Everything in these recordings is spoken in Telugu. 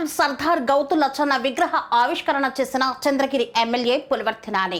డాక్టర్ సర్దార్ గౌతు లచ్చన్న విగ్రహ ఆవిష్కరణ చేసిన చంద్రగిరి ఎమ్మెల్యే పులివర్తి నాని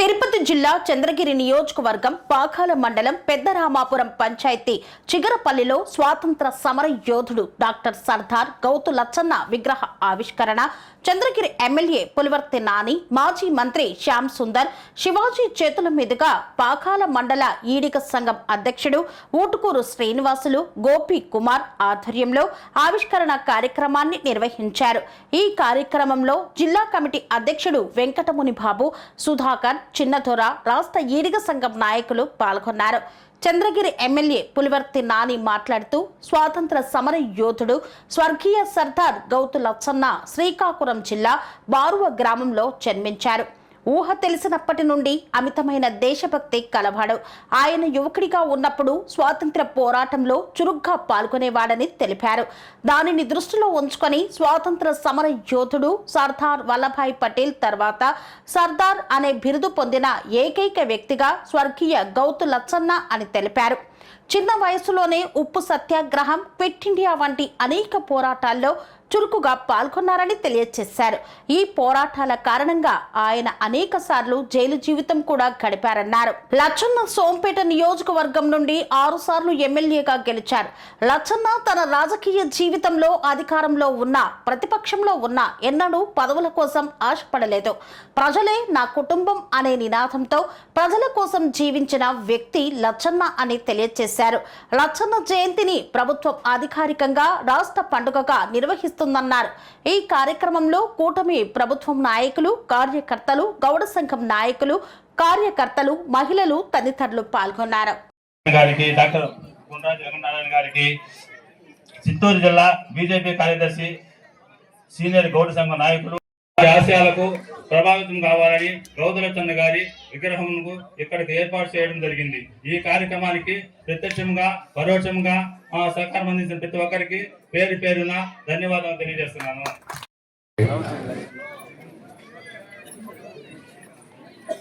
తిరుపతి జిల్లా చంద్రగిరి నియోజకవర్గం పాకాల మండలం పెద్దరామాపురం పంచాయతీ చిగరపల్లిలో స్వాతంత్ర సమర యోధుడు డాక్టర్ సర్దార్ గౌతు లచ్చన్న విగ్రహ ఆవిష్కరణ చంద్రగిరి ఎమ్మెల్యే పులివర్తి నాని మాజీ మంత్రి శ్యామ్ సుందర్ శివాజీ చేతుల మీదుగా పాకాల మండల ఈడిక సంఘం అధ్యక్షుడు ఊటుకూరు శ్రీనివాసులు గోపి కుమార్ ఆధ్వర్యంలో ఆవిష్కరణ కార్యక్రమాన్ని నిర్వహించారు. ఈ కార్యక్రమంలో జిల్లా కమిటీ అధ్యక్షుడు వెంకటముని బాబు సుధాకర్ చిన్నదొర రాష్ట్ర ఈడిగ సంఘం నాయకులు పాల్గొన్నారు. చంద్రగిరి ఎమ్మెల్యే పులివర్తి నాని మాట్లాడుతూ స్వాతంత్ర సమర యోధుడు స్వర్గీయ సర్దార్ గౌతు లచ్చన్న శ్రీకాకుళం జిల్లా బారువ గ్రామంలో జన్మించారు. ఊహ తెలిసినప్పటి నుండి అమితమైన దేశభక్తి కలవాడు. ఆయన యువకుడిగా ఉన్నప్పుడు స్వాతంత్ర పోరాటంలో చురుగ్గా పాల్గొనేవాడని తెలిపారు. దానిని దృష్టిలో ఉంచుకొని స్వాతంత్ర సమర యోధుడు సర్దార్ వల్లభాయ్ పటేల్ తర్వాత సర్దార్ అనే బిరుదు పొందిన ఏకైక వ్యక్తిగా స్వర్గీయ గౌతు లచ్చన్న అని తెలిపారు. చిన్న వయసులోనే ఉప్పు సత్యాగ్రహం క్విట్ ఇండియా వంటి అనేక పోరాటాల్లో చురుకుగా పాల్గొన్నారని తెలియజేశారు ఈ పోరాటాల కారణంగా ఆయన అనేక సార్లు జైలు జీవితం కూడా గడిపారన్నారు. లచ్చన్న సోంపేట నియోజకవర్గం నుండి ఆరు సార్లు ఎమ్మెల్యేగా గెలిచారు. లచ్చన్న తన రాజకీయ జీవితంలో అధికారంలో ఉన్న ప్రతిపక్షంలో ఉన్న ఎన్నడూ పదవుల కోసం ఆశపడలేదు. ప్రజలే నా కుటుంబం అనే నినాదంతో ప్రజల కోసం జీవించిన వ్యక్తి లచ్చన్న అని తెలియజేశారు లచ్చన్న జయంతిని ప్రభుత్వం అధికారికంగా రాష్ట్ర పండుగగా నిర్వహిస్తుందన్నారు ఈ కార్యక్రమంలో కూటమి ప్రభుత్వం నాయకులు కార్యకర్తలు గౌడ సంఘం నాయకులు కార్యకర్తలు మహిళలు తదితరులు పాల్గొన్నారు. గారికి డాక్టర్ గుండ్రాజు రఘునారాయణ గారికి చిత్తూరు జిల్లా బీజేపీ కార్యదర్శి సీనియర్ గౌడ సంఘం నాయకులు ఆశయాలకు ప్రభావితం కావాలని గౌదరచంద్ర గారి విగ్రహంకు ఇక్కడికి ఏర్పాటు చేయడం జరిగింది. ఈ కార్యక్రమానికి ప్రత్యక్షంగా పరోక్షంగా ఆ, సహకారం అందించిన ప్రతి ఒక్కరికి పేరు పేరున ధన్యవాదాలు తెలియజేస్తున్నాను.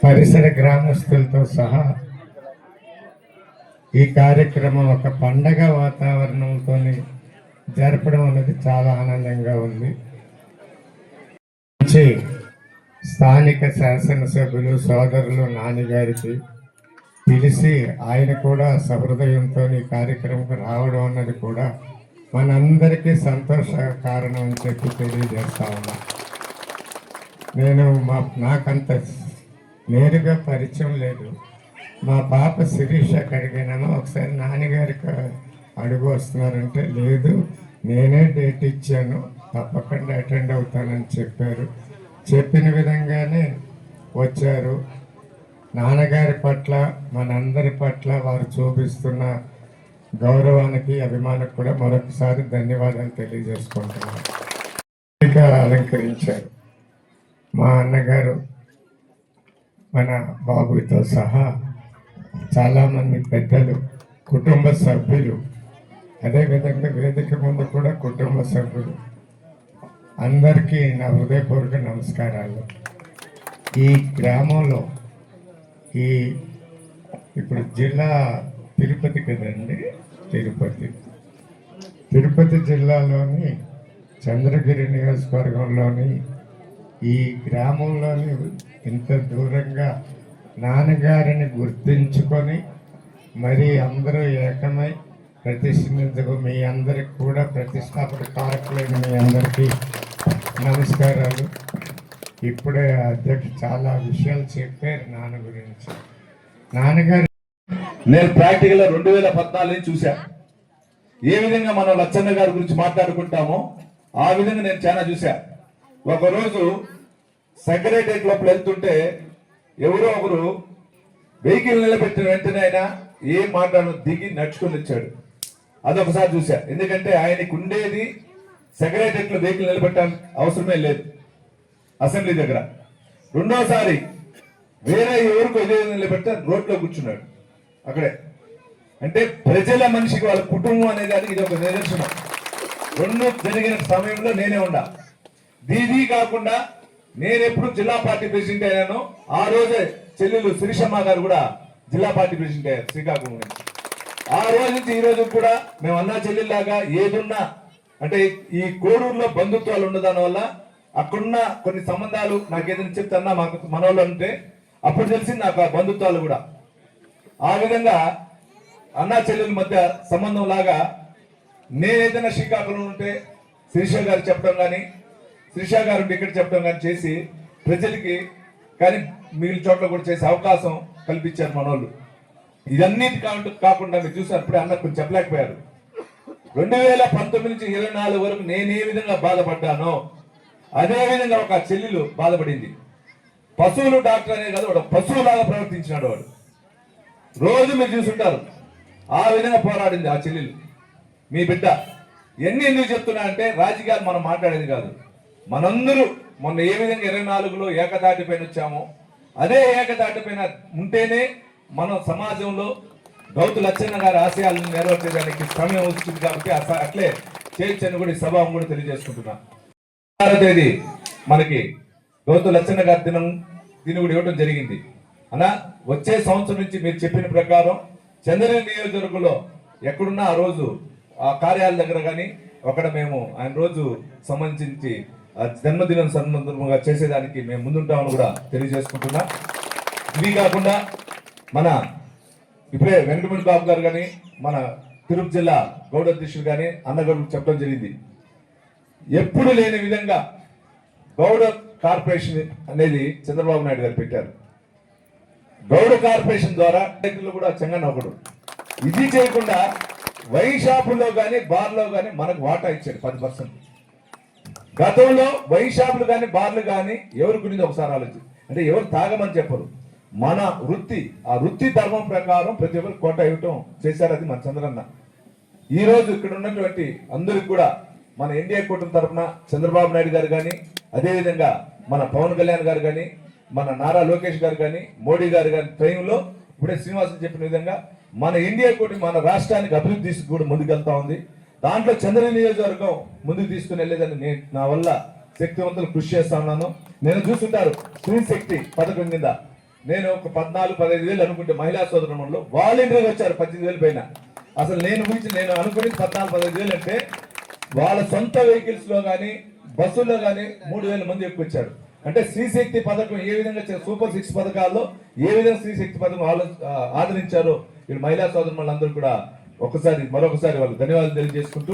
పరిసర గ్రామస్తులతో సహా ఈ కార్యక్రమం ఒక పండగ వాతావరణంతో జరపడం అనేది చాలా ఆనందంగా ఉంది. మంచి స్థానిక శాసనసభ్యులు సోదరులు నాన్నగారికి పిలిచి ఆయన కూడా సహృదయంతో ఈ కార్యక్రమంకి రావడం అన్నది కూడా మనందరికీ సంతోష కారణం అని చెప్పి తెలియజేస్తా ఉన్నా. నేను మా నాకంత నేరుగా పరిచయం లేదు. మా పాప శిరీష అడిగినాను ఒకసారి నాన్నగారికి అడుగు వస్తున్నారంటే లేదు నేనే డేట్ ఇచ్చాను తప్పకుండా అటెండ్ అవుతానని చెప్పారు. చెప్పిన విధంగానే వచ్చారు. నాన్నగారి పట్ల మనందరి పట్ల వారు చూపిస్తున్న గౌరవానికి అభిమానికి కూడా మరొకసారి ధన్యవాదాలు తెలియజేసుకుంటున్నాను. అలంకరించారు. మా అన్నగారు మన బాబుతో సహా చాలామంది పెద్దలు కుటుంబ సభ్యులు అదేవిధంగా వేదిక ముందు కూడా కుటుంబ సభ్యులు. అందరికీ నా హృదయపూర్వక నమస్కారాలు. ఈ గ్రామంలో ఈ ఇప్పుడు జిల్లా తిరుపతి కదండి? తిరుపతి. తిరుపతి జిల్లాలోని చంద్రగిరి నియోజకవర్గంలోని ఈ గ్రామంలోని ఇంత దూరంగా నాన్నగారిని గుర్తించుకొని మరి అందరూ ఏకమై ప్రతిష్ఠించకు మీ అందరికి కూడా ప్రతిష్టాపన కారకులైన మీ అందరికీ నమస్కారాలు. ఇప్పుడే అధ్యక్ష చాలా విషయాలు చెప్పారు నాన్న గురించి. నాన్నగారు నేను ప్రాక్టికల్ రెండు వేల పద్నాలుగు చూసా ఏ విధంగా మనం లచ్చన్న గారి గురించి మాట్లాడుకుంటామో ఆ విధంగా నేను చాలా చూసా ఒకరోజు సెక్రటరియట్ లోపల వెళ్తుంటే ఎవరో ఒకరు వెహికల్ నిలబెట్టిన వెంటనే ఆయన ఏం మాట్లాడను దిగి నడుచుకొని వచ్చాడు. అదొకసారి చూసా ఎందుకంటే ఆయనకు ఉండేది సెక్రటరియట్లో వెహికల్ నిలబెట్టాలి అవసరమే లేదు. అసెంబ్లీ దగ్గర. రెండోసారి వేరే ఎవరికి ఇదే నిలబెడితే రోడ్లో కూర్చున్నాడు. అక్కడే. అంటే ప్రజల మనిషికి వాళ్ళ కుటుంబం అనే దానికి ఇది ఒక నిదర్శనం. రెండు జరిగిన సమయంలో నేనే ఉండా. దీది కాకుండా నేను ఎప్పుడు జిల్లా పార్టీ ప్రెసిడెంట్ అయ్యాను ఆ రోజే చెల్లెలు శిరీషమ్మ గారు కూడా జిల్లా పార్టీ ప్రెసిడెంట్ అయ్యారు శ్రీకాకుళం నుంచి. ఆ రోజు నుంచి ఈ రోజు కూడా మేము అన్నా చెల్లెల్లాగా ఏదున్నా అంటే ఈ కోడూరులో బంధుత్వాలు ఉండదాని వల్ల అక్కడున్న కొన్ని సంబంధాలు నాకు ఏదైనా చెప్తున్నా మాకు మనోళ్ళు అంటే అప్పుడు తెలిసింది నాకు ఆ బంధుత్వాలు కూడా. ఆ విధంగా అన్నా చెల్లెల మధ్య సంబంధం లాగా నేనేదైనా శ్రీకాకుళం ఉంటే శిరీష గారు చెప్పడం కానీ శిరీష గారు ఇక్కడ చెప్పడం కానీ చేసి ప్రజలకి కానీ మిగిలిన చోట్ల కూడా చేసే అవకాశం కల్పించారు మనోళ్ళు. ఇదన్నిటి కాకుండా కాకుండా మీరు చూసారు అప్పుడే అన్న కొంచెం చెప్పలేకపోయారు. రెండు వేల పంతొమ్మిది నుంచి ఇరవై నాలుగు వరకు నేను ఏ విధంగా బాధపడ్డానో అదే విధంగా ఒక చెల్లెలు బాధపడింది. పశువులు డాక్టర్ అనే కాదు ఒక పశువులాగా ప్రవర్తించినాడు వాడు. రోజు మీరు చూసుంటారు ఆ విధంగా పోరాడింది ఆ చెల్లెలు. మీ బిడ్డ ఎన్ని ఎందుకు చెప్తున్నా అంటే రాజకీయాలు మనం మాట్లాడేది కాదు. మనందరూ మొన్న ఏ విధంగా ఇరవై నాలుగులో ఏకతాటి పైన వచ్చామో అదే ఏకతాటి పైన ఉంటేనే మనం సమాజంలో గౌతు లచ్చన్న గారి ఆశయాలను నెరవేర్చడానికి సమయం వస్తుంది కాబట్టి అట్లే చేయొచ్చని కూడా ఈ సభ కూడా తెలియజేసుకుంటున్నా. ఆరో తేదీ మనకి గౌతు లచ్చన్న గారి దినం దీన్ని కూడా ఇవ్వడం జరిగింది. అలా వచ్చే సంవత్సరం నుంచి మీరు చెప్పిన ప్రకారం చంద్రగిరి నియోజకవర్గంలో ఎక్కడున్నా ఆ రోజు ఆ కార్యాలయ దగ్గర కానీ అక్కడ మేము ఆయన రోజు సంబంధించి ఆ జన్మదినం సందర్భంగా చేసేదానికి మేము ముందుంటామని కూడా తెలియజేసుకుంటున్నా. ఇవి కాకుండా మన ఇప్పుడే వెంకటమణి బాబు గారు కానీ మన తిరుపతి జిల్లా గౌడ అధ్యక్షుడు కానీ అన్నగారు చెప్పడం జరిగింది. ఎప్పుడు లేని విధంగా గౌడ కార్పొరేషన్ అనేది చంద్రబాబు నాయుడు గారు పెట్టారు. గౌడ కార్పొరేషన్ ద్వారా రైతులు కూడా చెంగన్న ఒకడు ఇది చేయకుండా వైన్ షాపుల్లో కానీ బార్లో కానీ మనకు వాటా ఇచ్చాడు పది పర్సెంట్. గతంలో వైన్ షాపులు కానీ బార్లు కానీ ఎవరి గురించి ఒకసారి ఆలోచించి. అంటే ఎవరు తాగమని చెప్పరు. మన వృత్తి ఆ వృత్తి ధర్మం ప్రకారం ప్రతి ఒక్కరు కోట ఇవ్వటం చేశారు అది మన చంద్రన్న. ఈ రోజు ఇక్కడ ఉన్నటువంటి అందరికి కూడా మన ఎన్డీఏ కూటమి తరఫున చంద్రబాబు నాయుడు గారు కానీ అదేవిధంగా మన పవన్ కళ్యాణ్ గారు కానీ మన నారా లోకేష్ గారు కానీ మోడీ గారు కానీ టైంలో ఇప్పుడే శ్రీనివాసన్ చెప్పిన విధంగా మన ఇండియా కూటమి మన రాష్ట్రానికి అభివృద్ధి కూడా ముందుకెళ్తా ఉంది. దాంట్లో చంద్ర నియోజకవర్గం ముందుకు తీసుకుని వెళ్ళేదని నేను నా వల్ల శక్తివంతులు కృషి చేస్తా ఉన్నాను. నేను చూస్తుంటారు స్త్రీ శక్తి పథకం కింద. నేను ఒక పద్నాలుగు పదహైదు వేలు అనుకుంటే మహిళా సోదరుమంలో వాలంటీర్గా వచ్చారు పద్దెనిమిది వేలు పైన. అసలు నేను గురించి నేను అనుకుని పద్నాలుగు పదహైదు వేలు అంటే వాళ్ళ సొంత వెహికల్స్లో కానీ బస్సుల్లో కానీ మూడు వేల మంది ఎక్కువ వచ్చారు అంటే శ్రీశక్తి పథకం ఏ విధంగా సూపర్ సిక్స్ పథకాల్లో ఏ విధంగా శ్రీశక్తి పథకం ఆలో- ఆదరించారో వీళ్ళు మహిళా సోదరులందరూ కూడా ఒకసారి మరొకసారి వాళ్ళు ధన్యవాదాలు తెలియజేసుకుంటూ